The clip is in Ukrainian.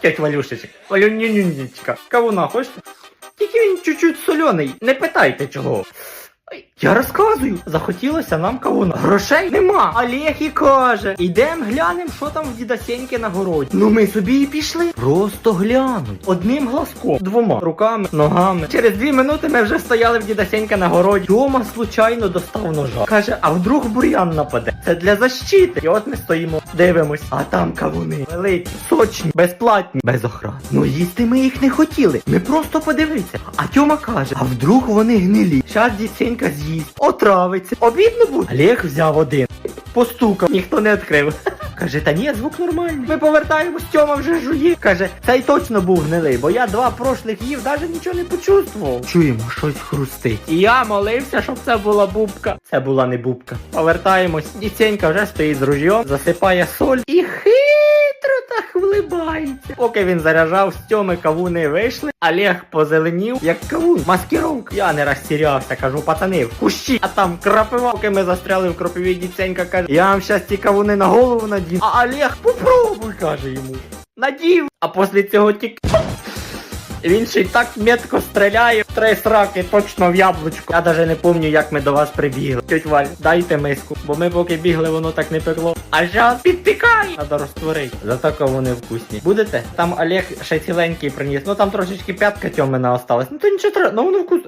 тьоть Валюшечка, Валюнюнючка. Кавуна хочете? Тільки він чуть-чуть солений, не питайте чого. Ой, Я розказую, захотілося нам кавуна. Грошей нема. Олег і каже, ідем глянем, що там в діда Сеньки на городі. Ну ми собі і пішли. Просто глянуть. Одним глазком, двома руками, ногами. Через дві минути ми вже стояли в діда Сенька на городі. Тьома случайно достав ножа. Каже, а вдруг бур'ян нападе? Це для защити. І от ми стоїмо, дивимось, а там кавуни. Великі, сочні, безплатні, без охрани. Ну їсти ми їх не хотіли. Ми просто подивилися. А Тьома каже, а вдруг вони гнилі. Щас дідсенька з'їсть, отравиться. Обідно буде. Олег взяв один. Постукав, ніхто не відкрив. Каже, та ні, звук нормальний. Ми повертаємось, Тьома вже жує. Каже, цей точно був гнилий, бо я два прошлих їв, навіть нічого не почувствував. Чуємо, щось хрустить. І я молився, щоб це була бубка. Це була не бубка. Повертаємось. Діценька вже стоїть з ружьом, засипає соль і хитро так. Поки він заряджав, стьоми Тьоми кавуни вийшли. Олег позеленів, як кавун. Маскировка. Я не розтірявся, кажу, пацани, в кущі. А там крапива, поки ми застряли в кропиві, діценька каже, я вам щас ці кавуни на голову надів. А Олег, попробуй, каже йому. Надів. А після цього тік. Він ще й так метко стріляє, три сраки точно в яблучко. Я навіть не пам'ятаю, як ми до вас прибігли. Тьоть Валь, дайте миску, бо ми поки бігли, воно так не пекло. А зараз підпікай! Треба розтворити. Зато вони вкусні. Будете? Там Олег ще ціленький приніс. Ну там трошечки п'ятка тьомина осталась. Ну то нічого треба, ну воно вкус.